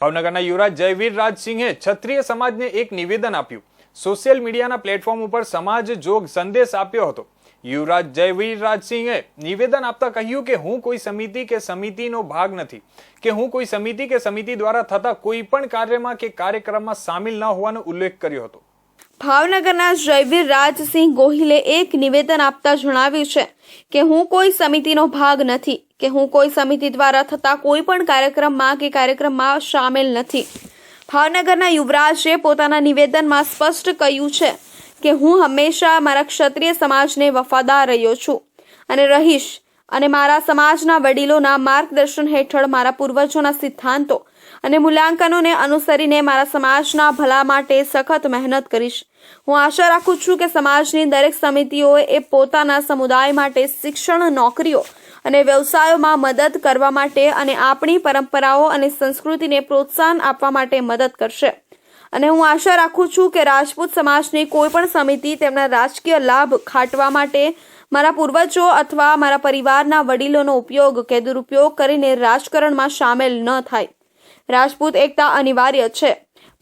ભાવનગરના યુવરાજ જયવીર રાજસિંહે ક્ષત્રિય સમાજને એક નિવેદન આપ્યું. સોશિયલ મીડિયાના પ્લેટફોર્મ ઉપર સમાજ જોગ સંદેશ આપ્યો હતો. યુવરાજ જયવીર રાજસિંહે નિવેદન આપતા કહ્યું કે હું કોઈ સમિતિ કે સમિતિનો ભાગ નથી, કે હું કોઈ સમિતિ કે સમિતિ દ્વારા થતા કોઈ પણ કાર્યમાં કે કાર્યક્રમમાં સામેલ ન હોવાનો ઉલ્લેખ કર્યો હતો. ભાવનગરના જયવીર રાજસિંહ ગોહિલે એક નિવેદન આપતા જણાવ્યું છે કે હું કોઈ સમિતિનો ભાગ નથી, કે હું કોઈ સમિતિ દ્વારા થતા કોઈ પણ કાર્યક્રમમાં કે કાર્યક્રમમાં સામેલ નથી. ભાવનગરના યુવરાજે પોતાના નિવેદનમાં સ્પષ્ટ કહ્યું છે કે હું હંમેશા મારા ક્ષત્રિય સમાજને વફાદાર રહ્યો છું અને રહીશ. અને મારા સમાજના વડીલોના માર્ગદર્શન હેઠળ મારા પૂર્વજોના સિદ્ધાંતો અને મૂલ્યાંકનોને અનુસરીને મારા સમાજના ભલા માટે સખત મહેનત કરીશ. હું આશા રાખું છું કે સમાજની દરેક સમિતિઓએ એ પોતાના સમુદાય માટે શિક્ષણ, નોકરીઓ અને વ્યવસાયોમાં મદદ કરવા માટે અને આપણી પરંપરાઓ અને સંસ્કૃતિને પ્રોત્સાહન આપવા માટે મદદ કરશે. અને હું આશા રાખું છું કે રાજપૂત સમાજની કોઈ પણ સમિતિ તેમના રાજકીય લાભ ખાટવા માટે મારા પૂર્વજો અથવા મારા પરિવારના વડીલોનો ઉપયોગ કે દુરુપયોગ કરીને રાજકારણમાં સામેલ ન થાય. રાજપૂત એકતા અનિવાર્ય છે.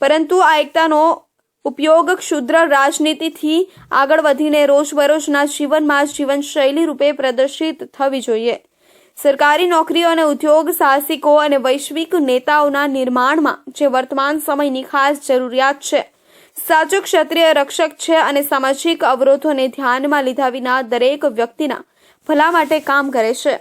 પરંતુ આ એકતાનો ઉપયોગ ક્ષુદ્ર રાજનીતિથી આગળ વધીને રોજબરોજના જીવનમાં જીવનશૈલી રૂપે પ્રદર્શિત થવી જોઈએ. સરકારી નોકરીઓ અને ઉદ્યોગ સાહસિકો અને વૈશ્વિક નેતાઓના નિર્માણમાં જે વર્તમાન સમયની ખાસ જરૂરિયાત છે સાચો ક્ષત્રિય રક્ષક છે અને સામાજિક અવરોધોને ધ્યાનમાં લીધા વિના દરેક વ્યક્તિના ભલા માટે કામ કરે છે.